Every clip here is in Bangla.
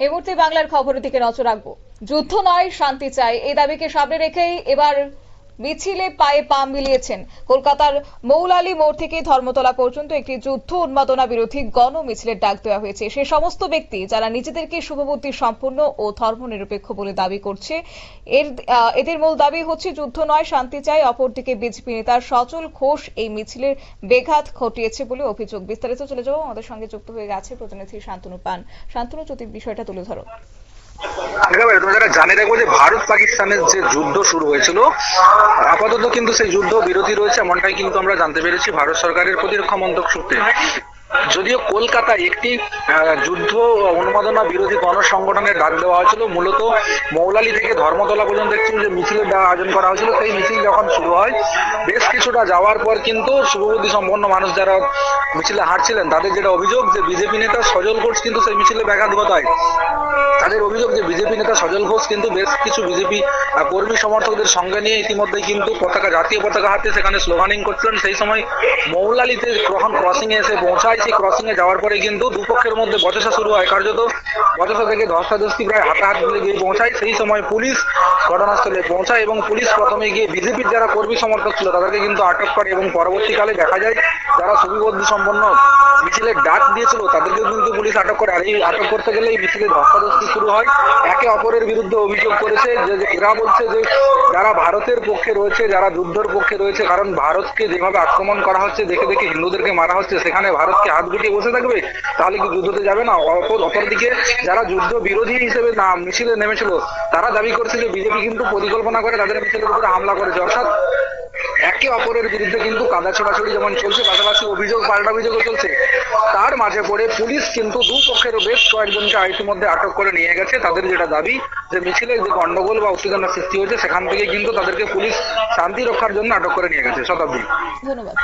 এই মুহূর্তে বাংলার খবরের দিকে নজর রাখব। যুদ্ধ নয়, শান্তি চাই। এই দাবিকে সামনে রেখেই এবার মিছিলে পায়ে পা মিলিয়েছেন। কলকাতার মৌলালী মোড় থেকে ধর্মতলা পর্যন্ত একটি যুদ্ধ উন্মাদনা বিরোধী গণ মিছিলের ডাক দেওয়া হয়েছে। সে সমস্ত ব্যক্তি যারা নিজেদেরকে শুভবুদ্ধি সম্পন্ন ও ধর্মনিরপেক্ষ বলে দাবি করছে, এর এদের মূল দাবি হচ্ছে যুদ্ধ নয়, শান্তি চাই, অপরদিকে বিজেপি নেতার সচল ঘোষ এই মিছিলের বেঘাত ঘটিয়েছে বলে অভিযোগ। বিস্তারিত চলে যাব। আমাদের সঙ্গে যুক্ত হয়ে গেছে প্রতিনিধি শান্তনু পান। শান্তনু, যদি বিষয়টা তুলে ধরো। তোমরা জানে রাখব যে ভারত পাকিস্তানের যে যুদ্ধ শুরু হয়েছিল, আপাতত কিন্তু সেই যুদ্ধ বিরতি রয়েছে, এমনটাই কিন্তু আমরা জানতে পেরেছি, ভারত সরকারের প্রতিরক্ষা মন্ত্রক সূত্রে। যদিও কলকাতায় একটি যুদ্ধ উন্মাদনা বিরোধী গণসংগঠনের ডাক দেওয়া হয়েছিল, মূলত মৌলালি থেকে ধর্মতলা পর্যন্ত একটি যে মিছিলের আয়োজন করা হয়েছিল, সেই মিছিল যখন শুরু হয়, বেশ কিছুটা যাওয়ার পর কিন্তু শুভবুদ্ধি সম্পন্ন মানুষ যারা মিছিলে হাঁটছিলেন, তাদের যেটা অভিযোগ যে বিজেপি নেতা সজল ঘোষ কিন্তু সেই মিছিলে ব্যাঘাত ঘটায় তাদের অভিযোগ যে বিজেপি নেতা সজল ঘোষ কিন্তু বেশ কিছু বিজেপি কর্মী সমর্থকদের সঙ্গে নিয়ে ইতিমধ্যে কিন্তু পতাকা, জাতীয় পতাকা হাতে সেখানে স্লোগানিং করছিলেন। সেই সময় মৌলালিতে যখন ক্রসিং এসে পৌঁছায় ক্রসিং এ যাওয়ার পরে কিন্তু দুপক্ষের মধ্যে বচসা শুরু হয়। কার্যত বচসা থেকে ধস্তাধস্তি প্রায় হাতাহাতি গিয়ে পৌঁছায়। সেই সময় পুলিশ ঘটনাস্থলে পৌঁছায় এবং পুলিশ প্রথমে গিয়ে বিজেপির যারা কর্মী সমর্থক ছিল, তাদেরকে কিন্তু আটক করে এবং পরবর্তীকালে দেখা যায় যারা সুবিবদ্ধি সম্পন্ন মিছিলের ডাক দিয়েছিল, তাদেরকেও কিন্তু পুলিশ আটক করে। আর এই আটক করতে গেলে এই মিছিলের ধস্তাধস্তি শুরু হয়। একে অপরের বিরুদ্ধে অভিযোগ করেছে এরা বলছে যে যারা ভারতের পক্ষে রয়েছে, যারা যুদ্ধের পক্ষে রয়েছে, কারণ ভারতকে যেভাবে আক্রমণ করা হচ্ছে, দেখে দেখে হিন্দুদেরকে মারা হচ্ছে, সেখানে ভারতকে হাত গুটিয়ে বসে থাকবে, তাহলে কি যুদ্ধতে যাবে না? অপর অপরদিকে যারা যুদ্ধ বিরোধী হিসেবে না, মিছিলে নেমেছিল, তারা দাবি করছে যে বিজেপি কিন্তু পরিকল্পনা করে তাদের মিছিলের উপরে হামলা করেছে। অর্থাৎ একে অপরের বিরুদ্ধে কিন্তু কাদা ছোড়াছড়ি যেমন চলছে, পাশাপাশি অভিযোগ, পাল্টা অভিযোগও চলছে। তার মাঝে পড়ে পুলিশ কিন্তু দুপক্ষের বেশ কয়েকজনকে ইতিমধ্যে আটক করে নিয়ে গেছে। তাদের যেটা দাবি, যে মিছিলের যে গন্ডগোল বা উত্তেজনা সৃষ্টি হয়েছে, সেখান থেকে কিন্তু তাদেরকে পুলিশ শান্তি রক্ষার জন্য আটক করে নিয়ে গেছে শতাব্দী। ধন্যবাদ।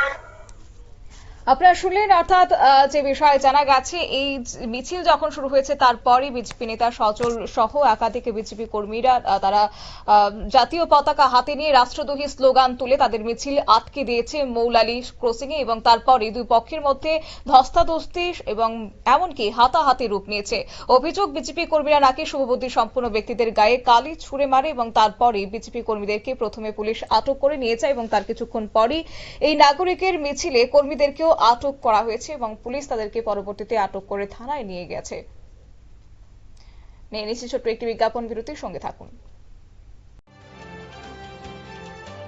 আপনারা শুনলেন অর্থাৎ যে বিষয়ে জানা গেছে, এই মিছিল যখন শুরু হয়েছে, তারপরই বিজেপি নেতা সচল সহ একাধিক বিজেপি কর্মীরা তারা জাতীয় পতাকা হাতে নিয়ে রাষ্ট্রদ্রোহী স্লোগান তুলে তাদের মিছিল আটকে দিয়েছে মৌলালি ক্রসিং এ এবং তারপরে দুই পক্ষের মধ্যে ধস্তাধস্তি এবং এমনকি হাতাহাতি রূপ নিয়েছে। অভিযোগ, বিজেপি কর্মীরা নাকি শুভবুদ্ধি সম্পন্ন ব্যক্তিদের গায়ে কালি ছুড়ে মারে এবং তারপরে বিজেপি কর্মীদেরকে প্রথমে পুলিশ আটক করে নিয়ে যায় এবং তার কিছুক্ষণ পরই এই নাগরিকের মিছিলে কর্মীদেরকেও আটক করা হয়েছে এবং পুলিশ তাদেরকে পরবর্তীতে আটক করে থানায় নিয়ে গেছে। নিয়ে নিশ্চিত ছোট্ট একটি বিজ্ঞাপন বিরতির সঙ্গে থাকুন।